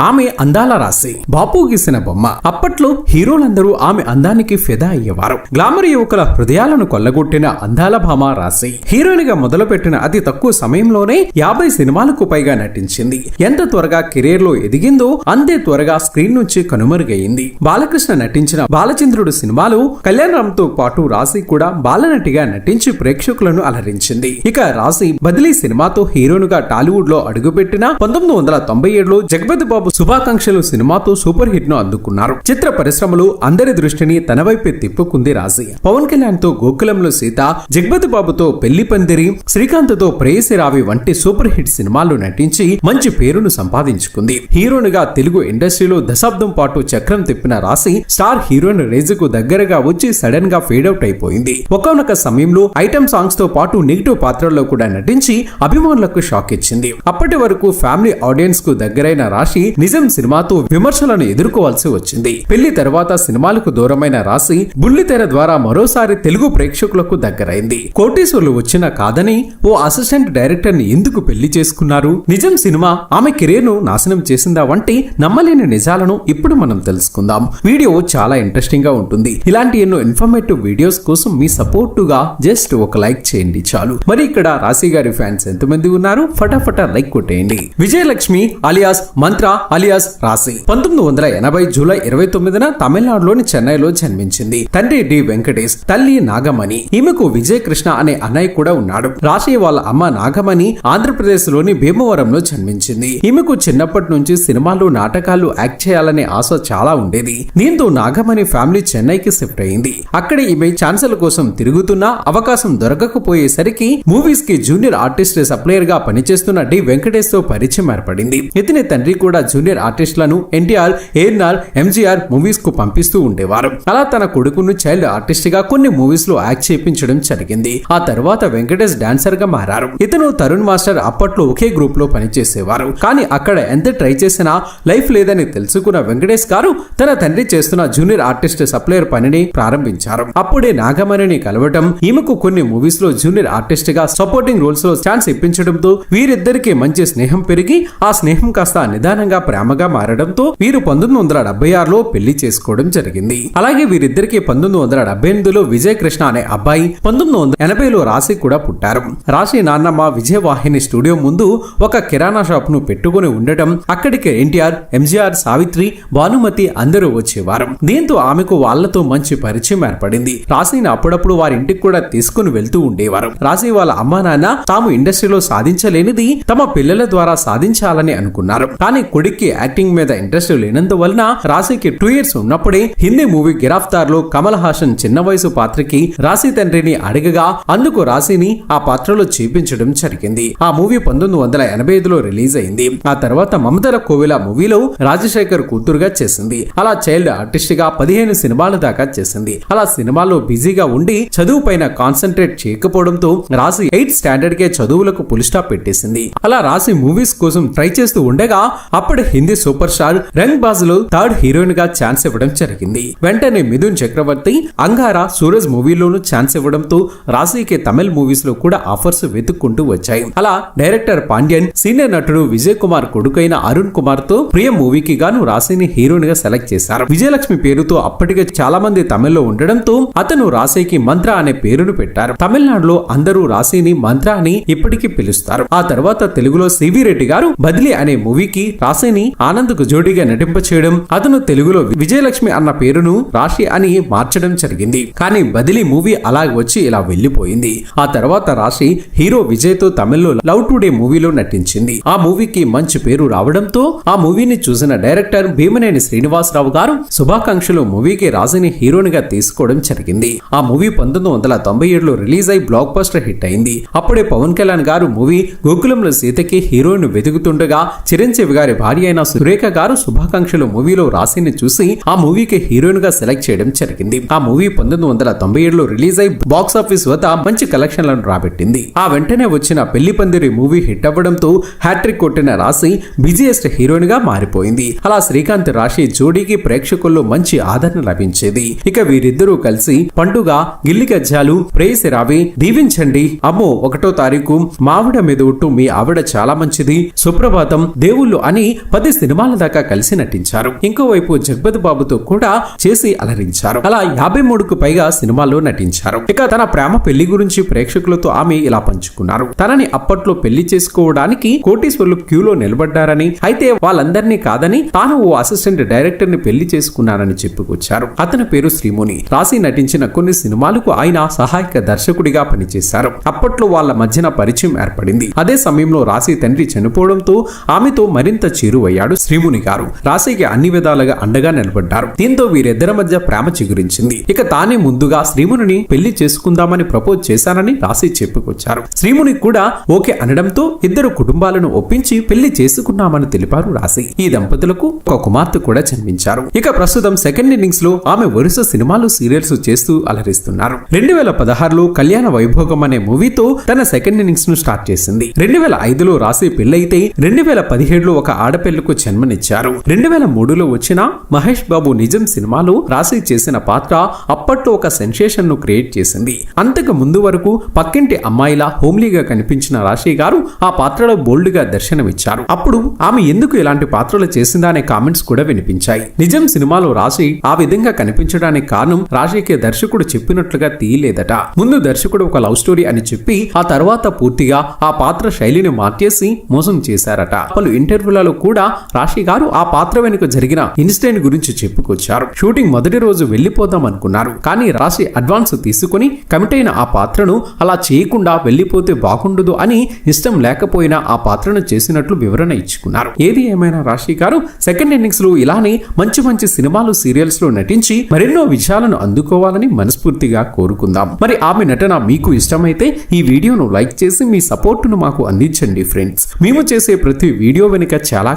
ఆమె అందాల రాశి. బాపు గీసిన బొమ్మ. అప్పట్లో హీరోలందరూ ఆమె అందానికి ఫిదా అయ్యేవారు. గ్లామర్ యువకుల హృదయాలను కొల్లగొట్టిన అందాల భామ రాశి. హీరోయిన్గా మొదలుపెట్టిన అతి తక్కువ సమయంలోనే యాభై సినిమాలకు పైగా నటించింది. ఎంత త్వరగా కెరీర్లో ఎదిగిందో అంతే త్వరగా స్క్రీన్ నుంచి కనుమరుగైంది. బాలకృష్ణ నటించిన బాలచంద్రుడు సినిమాలు కళ్యాణ్తో పాటు రాశి కూడా బాలనటిగా నటించి ప్రేక్షకులను అలరించింది. ఇక రాశి బదిలీ సినిమాతో హీరోనుగా టాలీవుడ్లో అడుగుపెట్టిన పంతొమ్మిది వందల తొంభై ఏడులో జగపతి బాబు శుభాకాంక్షలు సినిమాతో సూపర్ హిట్ను అందుకున్నారు. చిత్ర పరిశ్రమలు అందరి దృష్టిని తన వైపే తిప్పుకుంది రాశి పవన్ కళ్యాణ్తో గోకులంలో సీత జగపతి బాబుతో పెళ్ళి పందిరి శ్రీకాంత్తో ప్రేయసి రావి వంటి సూపర్ హిట్ సినిమాల్లో నటించి మంచి పేరును సంపాదించుకుంది. హీరోయిన్గా తెలుగు ఇండస్ట్రీలో దశాబ్దం పాటు చక్రం తిప్పిన రాశి స్టార్ హీరోయిన్ రేజ్కు దగ్గరగా వచ్చి సడన్గా ఫేడ్ అయిపోయింది. ఒకనొక సమయంలో ఐటమ్ సాంగ్స్తో పాటు నెగిటివ్ పాత్రల్లో కూడా నటించి అభిమానులకు షాక్ ఇచ్చింది. అప్పటి వరకు ఫ్యామిలీ ఆడియన్స్కు దగ్గరైన రాశి నిజం సినిమాతో విమర్శలను ఎదుర్కోవాల్సి వచ్చింది. పెళ్ళి తర్వాత సినిమాలకు దూరమైన రాశి బుల్లితెర ద్వారా మరోసారి తెలుగు ప్రేక్షకులకు దగ్గరైంది. కోటేశ్వర్లు వచ్చిన కాదని ఓ అసిస్టెంట్ డైరెక్టర్ని ఎందుకు పెళ్ళి చేసుకున్నారు? నిజం సినిమా ఆమె కెరీర్ను నాశనం చేసిందా వంటి నమ్మలేని నిజాలను ఇప్పుడు మనం తెలుసుకుందాం. వీడియో చాలా ఇంట్రెస్టింగ్గా ఉంటుంది. ఇలాంటి ఎన్నో ఇన్ఫర్మేటివ్ వీడియోస్ కోసం మీ సపోర్టుగా జస్ట్ ఒక లైక్ చేయండి చాలు. మరి ఇక్కడ రాశి గారి ఫ్యాన్స్ ఎంతమంది ఉన్నారు? ఫటాఫటా లైక్ కొట్టేయండి. విజయలక్ష్మి అలియాస్ మంత్ర అలియాస్ రాశి. పంతొమ్మిది వందల ఎనభై జూలై ఇరవై తొమ్మిదిన తమిళనాడులోని చెన్నైలో జన్మించింది. తండ్రి డి వెంకటేష్ తల్లి నాగమణి. ఈమెకు విజయ కృష్ణ అనే అన్నయ్య కూడా ఉన్నాడు. రాశి వాళ్ళ అమ్మ నాగమణి ఆంధ్రప్రదేశ్లోని భీమవరంలో జన్మించింది. ఈమెకు చిన్నప్పటి నుంచి సినిమాలు నాటకాలు యాక్ట్ చేయాలనే ఆశ చాలా ఉండేది. దీంతో నాగమణి ఫ్యామిలీ చెన్నైకి షిఫ్ట్ అయింది. అక్కడ ఈమె ఛాన్సుల కోసం తిరుగుతున్నా అవకాశం దొరకకపోయేసరికి మూవీస్కి జూనియర్ ఆర్టిస్ట్ సప్లయర్గా పనిచేస్తున్న డి వెంకటేష్తో పరిచయం ఏర్పడింది. ఇతని తండ్రి కూడా జూనియర్ ఆర్టిస్టులను ఎన్టీఆర్ ఏఎన్ఆర్ ఎంజీఆర్ మూవీస్కు పంపిస్తూ ఉండేవారు. అలా తన కొడుకును చైల్డ్ ఆర్టిస్ట్గా కొన్ని మూవీస్లో యాక్ట్ చేయించడం జరిగింది. ఆ తర్వాత వెంకటేష్ డాన్సర్గా మారారు. ఇతను తరుణ్ మాస్టర్ అప్పట్లో ఒకే గ్రూప్లో పనిచేసేవారు. కానీ అక్కడ ఎంత ట్రై చేసినా లైఫ్ లేదని తెలుసుకున్న వెంకటేష్ గారు తన తండ్రి చేస్తున్న జూనియర్ ఆర్టిస్ట్ సప్లయర్ పనిని ప్రారంభించారు. అప్పుడే నాగమణిని కలవటం ఈమెకు కొన్ని మూవీస్లో జూనియర్ ఆర్టిస్ట్గా సపోర్టింగ్ రోల్స్లో ఛాన్స్ ఇప్పించడంతో వీరిద్దరికి మంచి స్నేహం పెరిగి ఆ స్నేహం కాస్త నిదానంగా ప్రేమగా మారడంతో వీరు పంతొమ్మిది వందల డెబ్బై ఆరులో పెళ్ళి చేసుకోవడం జరిగింది. అలాగే వీరిద్దరికి పంతొమ్మిది వందల డెబ్బై ఎనిమిదిలో విజయ్ కృష్ణ అనే అబ్బాయి పంతొమ్మిది వందల ఎనభైలో రాశి కూడా పుట్టారు. రాశి నాన్నమ్మ విజయవాహిని స్టూడియో ముందు ఒక కిరాణా షాప్ను పెట్టుకుని ఉండటం అక్కడికి ఎన్టీఆర్ ఎంజీఆర్ సావిత్రి భానుమతి అందరూ వచ్చేవారు. దీంతో ఆమెకు వాళ్ళతో మంచి పరిచయం ఏర్పడింది. రాశిని అప్పుడప్పుడు వారి ఇంటికి కూడా తీసుకుని వెళ్తూ ఉండేవారు. రాశి వాళ్ళ అమ్మా నాన్న తాము ఇండస్ట్రీలో సాధించలేనిది తమ పిల్లల ద్వారా సాధించాలని అనుకున్నారు. కానీ వీరికి యాక్టింగ్ మీద ఇంట్రెస్ట్ లేనందువలన రాశికి టూ ఇయర్స్ ఉన్నప్పుడే హిందీ మూవీ గిరాఫ్తార్లో కమల్ హాసన్ చిన్న వయసు పాత్రకి రాశి తండ్రిని అడగగా అందుకు రాశిని ఆ పాత్రలో చూపించడం జరిగింది. ఆ మూవీ పంతొమ్మిది వందల ఎనభై ఐదులో రిలీజ్ అయింది. ఆ తర్వాత మమతల కోవిల మూవీలో రాజశేఖర్ కూతురుగా చేసింది. అలా చైల్డ్ ఆర్టిస్ట్గా పదిహేను సినిమాల దాకా చేసింది. అలా సినిమాల్లో బిజీగా ఉండి చదువు పైన కాన్సన్ట్రేట్ చేయకపోవడంతో రాశి ఎయిత్ స్టాండర్డ్ కే చదువులకు పులి స్టాప్ పెట్టేసింది. అలా రాశి మూవీస్ కోసం ట్రై చేస్తూ ఉండగా అప్పటి హిందీ సూపర్ స్టార్ రంగ్ బాజ్లో థర్డ్ హీరోయిన్గా ఛాన్స్ ఇవ్వడం జరిగింది. వెంటనే మిథున్ చక్రవర్తి అంగారా సూరజ్ మూవీలోనూ ఛాన్స్ ఇవ్వడంతో రాశికి తమిళ మూవీస్లో కూడా ఆఫర్స్ వెతుక్కుంటూ వచ్చాయి. అలా డైరెక్టర్ పాండ్యన్ సీనియర్ నటుడు విజయ్ కుమార్ కొడుకైన అరుణ్ కుమార్తో ప్రియ మూవీకి గాను రాశిని హీరోయిన్గా సెలెక్ట్ చేశారు. విజయలక్ష్మి పేరుతో అప్పటికే చాలా మంది తమిళ్ళో ఉండడంతో అతను రాశికి మంత్ర అనే పేరును పెట్టారు. తమిళనాడులో అందరూ రాశిని మంత్ర అని ఇప్పటికీ పిలుస్తారు. ఆ తర్వాత తెలుగులో సివి రెడ్డి గారు బదిలీ అనే మూవీకి రాశిని ఆనంద్కు జోడీగా నటింప చేయడం అతను తెలుగులో విజయలక్ష్మి అన్న పేరును రాశి అని మార్చడం జరిగింది. కానీ బదిలీ మూవీ అలాగే వచ్చి ఇలా వెళ్ళిపోయింది ఆ తర్వాత రాశి హీరో విజయ్తో తమిళ్ళో లవ్ టుడే మూవీలో నటించింది. ఆ మూవీకి మంచి పేరు రావడంతో ఆ మూవీని చూసిన డైరెక్టర్ భీమనేని శ్రీనివాసరావు గారు శుభాకాంక్షలు మూవీకి రాశిని హీరోయిన్గా తీసుకోవడం జరిగింది. ఆ మూవీ పంతొమ్మిది వందల తొంభై ఏడులో రిలీజ్ అయి బ్లాక్ బస్టర్ హిట్ అయింది. అప్పుడే పవన్ కళ్యాణ్ గారు మూవీ గోకులంలో సీతకి హీరోయిన్ వెతుకుతుండగా చిరంజీవి గారి భార్య అయిన సురేఖ గారు శుభాకాంక్షలు మూవీలో రాశిని చూసి ఆ మూవీకి హీరోయిన్గా సెలెక్ట్ చేయడం జరిగింది. ఆ మూవీ పంతొమ్మిది వందల తొంభై ఏడులో రిలీజ్ అయి బాక్స్ ఆఫీస్ వద్ద మంచి కలెక్షన్లను రాబెట్టింది. ఆ వెంటనే వచ్చిన పెళ్ళి పందిరి మూవీ హిట్ అవ్వడంతో హ్యాట్రిక్ కొట్టిన రాశి బిజీయెస్ట్ హీరోయిన్గా మారిపోయింది. అలా శ్రీకాంత్ రాశి జోడీకి ప్రేక్షకుల్లో మంచి ఆదరణ లభించేది. ఇక వీరిద్దరూ కలిసి పండుగ గిల్లి గజ్జాలు ప్రేయసి రావి దీవించండి అమ్మో ఒకటో తారీఖు మావిడ మీద ఉట్టు మీ ఆవిడ చాలా మంచిది సుప్రభాతం దేవుళ్ళు అని పది సినిమాల దాకా కలిసి నటించారు. ఇంకోవైపు జగపతి బాబుతో కూడా చేసి అలరించారు. అలా యాభై మూడుకు పైగా సినిమాల్లో నటించారు. ఇక తన ప్రేమ పెళ్ళి గురించి ప్రేక్షకులతో ఆమె ఇలా పంచుకున్నారు. తనని అప్పట్లో పెళ్ళి చేసుకోవడానికి కోటీశ్వర్లు క్యూలో నిలబడ్డారని అయితే వాళ్ళందరినీ కాదని తాను ఓ అసిస్టెంట్ డైరెక్టర్ని పెళ్ళి చేసుకున్నానని చెప్పుకొచ్చారు. అతని పేరు శ్రీముని. రాశి నటించిన కొన్ని సినిమాలకు ఆయన సహాయక దర్శకుడిగా పనిచేశారు. అప్పట్లో వాళ్ళ మధ్యన పరిచయం ఏర్పడింది. అదే సమయంలో రాశి తండ్రి చనిపోవడంతో ఆమెతో మరింత చేరువయ్యాడు శ్రీముని గారు. రాశికి అన్ని విధాలుగా అండగా నిలబడ్డారు. దీంతో వీరిద్దరి మధ్య ప్రేమ చిగురించింది. ఇక తానే ముందుగా శ్రీముని పెళ్ళి చేసుకుందామని ప్రపోజ్ చేశానని రాశి చెప్పుకొచ్చారు. శ్రీముని కూడా ఓకే అనడంతో ఇద్దరు కుటుంబాలను ఒప్పించి పెళ్ళి చేసుకున్నామని తెలిపారు రాశి. ఈ దంపతులకు ఒక కుమార్తె కూడా జన్మించారు. ఇక ప్రస్తుతం సెకండ్ ఇన్నింగ్స్లో ఆమె వరుస సినిమాలు సీరియల్స్ చేస్తూ అలరిస్తున్నారు. రెండు వేల పదహారులో కళ్యాణ వైభోగం అనే మూవీతో తన సెకండ్ ఇన్నింగ్స్ను స్టార్ట్ చేసింది. రెండు వేల ఐదులో రాశి పెళ్ళైతే రెండు వేల పదిహేడులో ఒక ఆడపిల్లకు జన్మనిచ్చారు. రెండు వేల మూడులో వచ్చిన మహేష్ బాబు నిజం సినిమాలో రాశి చేసిన పాత్ర అప్పట్లో ఒక సెన్సేషన్ను క్రియేట్ చేసింది. అంతకు ముందు వరకు పక్కింటి అమ్మాయిలా హోమ్లీగా కనిపించిన రాశి గారు ఆ పాత్రలో బోల్డ్గా దర్శనమిచ్చారు. అప్పుడు ఆమె ఎందుకు ఇలాంటి పాత్రలు చేసిందా అనే కామెంట్స్ కూడా వినిపించాయి. నిజం సినిమాలో రాశి ఆ విధంగా కనిపించడానికి కారణం రాశికి దర్శకుడు చెప్పినట్లుగా తీయలేదట. ముందు దర్శకుడు ఒక లవ్ స్టోరీ అని చెప్పి ఆ తర్వాత పూర్తిగా ఆ పాత్ర శైలిని మార్చేసి మోసం చేశారట. పలు ఇంటర్వ్యూలలో కూడా రాశి గారు ఆ పాత్ర వెనుక జరిగిన ఇన్సిడెంట్ గురించి చెప్పుకొచ్చారు. షూటింగ్ మొదటి రోజు వెళ్ళిపోదాం అనుకున్నారు. కానీ రాశి అడ్వాన్స్ తీసుకుని కమిట్ అయిన ఆ పాత్రను అలా చేయకుండా వెళ్ళిపోతే బాగుండదు అని ఇష్టం లేకపోయినా ఆ పాత్రను చేసినట్లు వివరణ ఇచ్చుకున్నారు. ఏది ఏమైనా రాశి గారు సెకండ్ ఇన్నింగ్స్లో ఇలానే మంచి మంచి సినిమాలు సీరియల్స్లో నటించి మరెన్నో విజయాలను అందుకోవాలని మనస్ఫూర్తిగా కోరుకుందాం. మరి ఆమె నటన మీకు ఇష్టమైతే ఈ వీడియోను లైక్ చేసి మీ సపోర్టును మాకు అందించండి ఫ్రెండ్స్ మేము చేసే ప్రతి వీడియో వెనుక చాలా